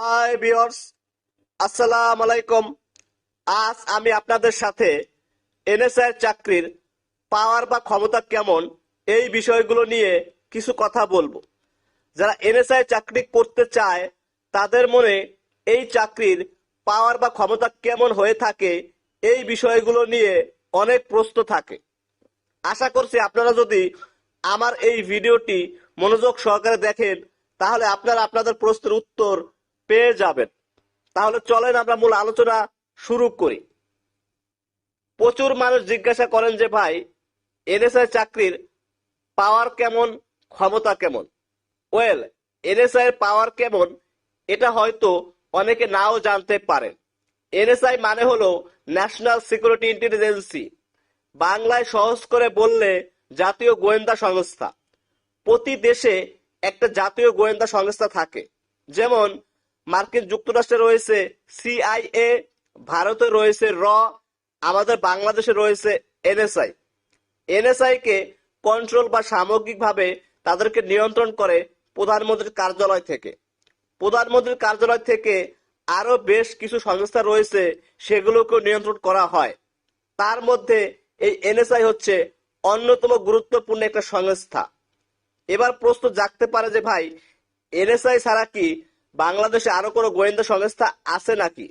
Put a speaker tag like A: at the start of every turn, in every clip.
A: Hi viewers আসসালামু আলাইকুম আজ আমি আপনাদের সাথে এনএসআই চাকরির পাওয়ার বা ক্ষমতা কেমন এই বিষয়গুলো নিয়ে কিছু কথা বলব যারা এনএসআই চাকরি করতে চায় তাদের মনে এই চাকরির পাওয়ার বা ক্ষমতা কেমন হয়ে থাকে এই বিষয়গুলো নিয়ে অনেক প্রশ্ন থাকে আশা করছি আপনারা যদি আমার এই ভিডিওটি মনোযোগ সহকারে দেখেন তাহলে আপনারা আপনাদের প্রশ্নের উত্তর পেয়ে যাবেন। তাহলে চলেন আমরা মূল আলোচনা শুরু করি। প্রচুর মানুষ জিজ্ঞাসা করেন যে, ভাই, এনএসআই চাকরির পাওয়ার কেমন? ক্ষমতা কেমন? ওয়েল, এনএসআই এর পাওয়ার কেমন? এটা হয়তো অনেকে নাও জানতে পারেন। এনএসআই মানে হলো ন্যাশনাল সিকিউরিটি ইন্টেলিজেন্সি। বাংলায় সহজ করে বললে জাতীয় গোয়েন্দা সংস্থা। প্রতি দেশে একটা জাতীয় গোয়েন্দা সংস্থা থাকে। যেমন মার্কিন যুক্তরাষ্ট্রে রয়েছে সিআইএ, ভারতে রয়েছে র, আমাদের বাংলাদেশে রয়েছে এনএসআই। এনএসআই কে কন্ট্রোল বা সামগ্রিকভাবে তাদেরকে নিয়ন্ত্রণ করে প্রধানমন্ত্রীর কার্যালয় থেকে। প্রধানমন্ত্রীর কার্যালয় থেকে আরও বেশ কিছু সংস্থা রয়েছে, সেগুলোকেও নিয়ন্ত্রণ করা হয়। তার মধ্যে এই এনএসআই হচ্ছে অন্যতম গুরুত্বপূর্ণ একটা সংস্থা। এবার প্রশ্ন জাগতে পারে যে ভাই, এনএসআই ছাড়া কি বাংলাদেশে আরও কোনো গোয়েন্দা সংস্থা আছে নাকি?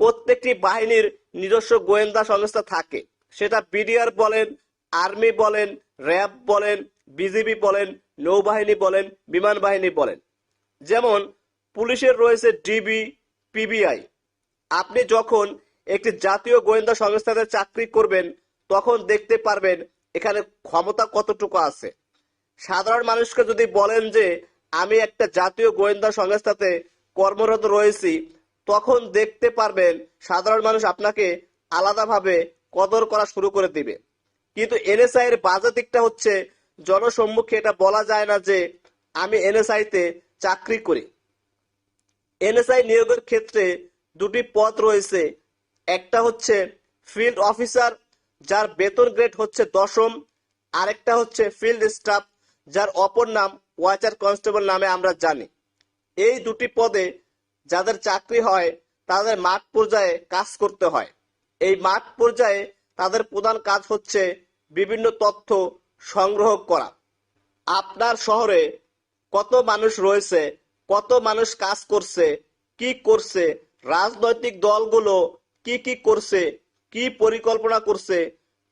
A: প্রত্যেকটি বাহিনীর নিজস্ব গোয়েন্দা সংস্থা থাকে। সেটা বিডিআর বলেন, আর্মি বলেন, র্যাব বলেন, বিজিবি বলেন, নৌবাহিনী বলেন, বিমান বাহিনী বলেন। যেমন পুলিশের রয়েছে ডিবি, পিবিআই। আপনি যখন একটি জাতীয় গোয়েন্দা সংস্থাতে চাকরি করবেন, তখন দেখতে পারবেন এখানে ক্ষমতা কতটুকু আছে। সাধারণ মানুষকে যদি বলেন যে আমি একটা জাতীয় গোয়েন্দা সংস্থাতে কর্মরত রয়েছি, তখন দেখতে পারবেন সাধারণ মানুষ আপনাকে আলাদাভাবে কদর করা শুরু করে দিবে। কিন্তু এনএসআই এর বাজে দিকটা হচ্ছে, জনসম্মুখে এটা বলা যায় না যে আমি এনএসআই তে চাকরি করি। এনএসআই নিয়োগের ক্ষেত্রে দুটি পদ রয়েছে। একটা হচ্ছে ফিল্ড অফিসার, যার বেতন গ্রেড হচ্ছে দশম। আরেকটা হচ্ছে ফিল্ড স্টাফ, যার অপর নাম ওয়াচার কনস্টেবল নামে আমরা জানি। এই দুটি পদে যাদের চাকরি হয়, তাদের মাঠ পর্যায়ে কাজ করতে হয়। এই মাঠ পর্যায়ে তাদের প্রধান কাজ হচ্ছে বিভিন্ন তথ্য সংগ্রহ করা। আপনার শহরে কত মানুষ রয়েছে, কত মানুষ কাজ করছে, কি করছে, রাজনৈতিক দলগুলো কি কি করছে, কি পরিকল্পনা করছে,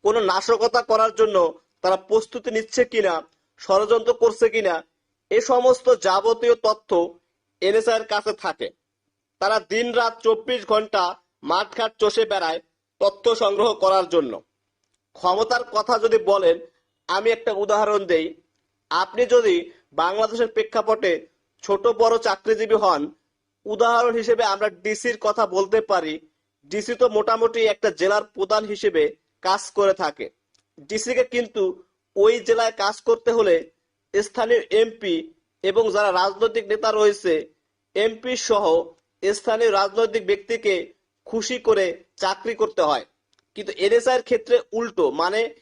A: কোনো নাশকতা করার জন্য তারা প্রস্তুতি নিচ্ছে কিনা, ষড়যন্ত্র করছে কিনা এ সমস্ত যাবতীয় তথ্য এনএসআই এর কাছে থাকে। তারা দিন রাত চব্বিশ ঘণ্টা মাঠঘাট চষে বেড়ায় তথ্য সংগ্রহ করার জন্য। ক্ষমতার কথা যদি বলেন, আমি একটা উদাহরণ দেই। আপনি যদি বাংলাদেশের প্রেক্ষাপটে ছোট বড় চাকরিজীবী হন, উদাহরণ হিসেবে আমরা ডিসির কথা বলতে পারি। ডিসি তো মোটামুটি একটা জেলার প্রধান হিসেবে কাজ করে থাকে। ডিসিকে কিন্তু ওই জেলায় কাজ করতে হলে স্থানীয় এমপি এবং যারা রাজনৈতিক নেতা রয়েছে, এমপি সহ স্থানীয় রাজনৈতিক ব্যক্তিকে খুশি করে চাকরি করতে হয়। কিন্তু এনএসআই এর ক্ষেত্রে উল্টো মানে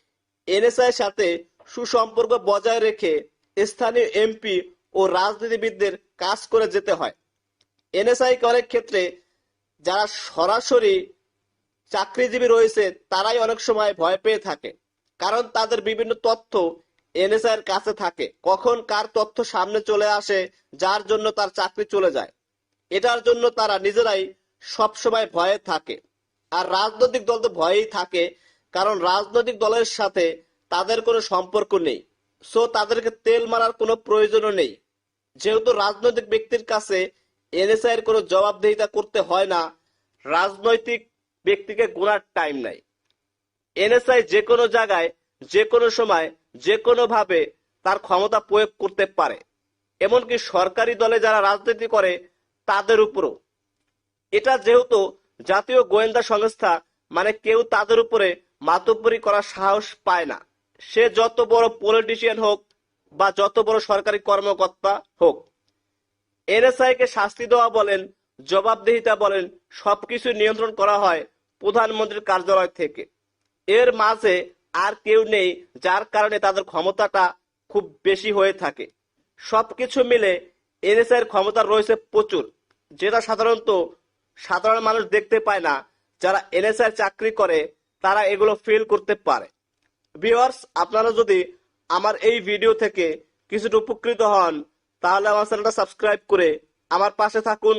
A: এনএসআই এর সাথে সুসম্পর্ক বজায় রেখে স্থানীয় এমপি ও রাজনীতিবিদদের কাজ করে যেতে হয়। এনএসআই অনেক ক্ষেত্রে যারা সরাসরি চাকরিজীবী রয়েছে, তারাই অনেক সময় ভয় পেয়ে থাকে। কারণ তাদের বিভিন্ন তথ্য এনএসআই এর কাছে থাকে, কখন কার তথ্য সামনে চলে আসে, যার জন্য তার চাকরি চলে যায়। এটার জন্য তারা নিজেরাই সবসময় ভয়ে থাকে। আর রাজনৈতিক দল তো ভয়েই থাকে, কারণ রাজনৈতিক দলের সাথে তাদের কোনো সম্পর্ক নেই। সো তাদেরকে তেল মারার কোনো প্রয়োজনও নেই। যেহেতু রাজনৈতিক ব্যক্তির কাছে এনএসআই এর কোনো জবাবদিহিতা করতে হয় না, রাজনৈতিক ব্যক্তিকে গোনার টাইম নাই। এনএসআই যে কোনো জায়গায় যে কোনো সময় যে কোনো ভাবে তার ক্ষমতা প্রয়োগ করতে পারে। এমনকি সরকারি দলে যারা রাজনীতি করে, তাদের উপরও। এটা যেহেতু জাতীয় গোয়েন্দা সংস্থা মানে কেউ তাদের উপরে মাতব্বরি করার সাহস পায় না। সে যত বড় পলিটিশিয়ান হোক বা যত বড় সরকারি কর্মকর্তা হোক এনএসআই কে শাস্তি দেওয়া বলেন, জবাবদিহিতা বলেন, সবকিছু নিয়ন্ত্রণ করা হয় প্রধানমন্ত্রীর কার্যালয় থেকে। এর মাঝে আর কেউ নেই যার কারণে তাদের ক্ষমতাটা খুব বেশি হয়ে থাকে। সবকিছু মিলে এনএসআই এর ক্ষমতা রয়েছে প্রচুর। যেটা সাধারণত সাধারণ মানুষ দেখতে পায় না। যারা এনএসআই চাকরি করে, তারা এগুলো ফিল করতে পারে। ভিউয়ার্স আপনারা যদি আমার এই ভিডিও থেকে কিছুটা উপকৃত হন, তাহলে আমার চ্যানেলটা সাবস্ক্রাইব করে আমার পাশে থাকুন।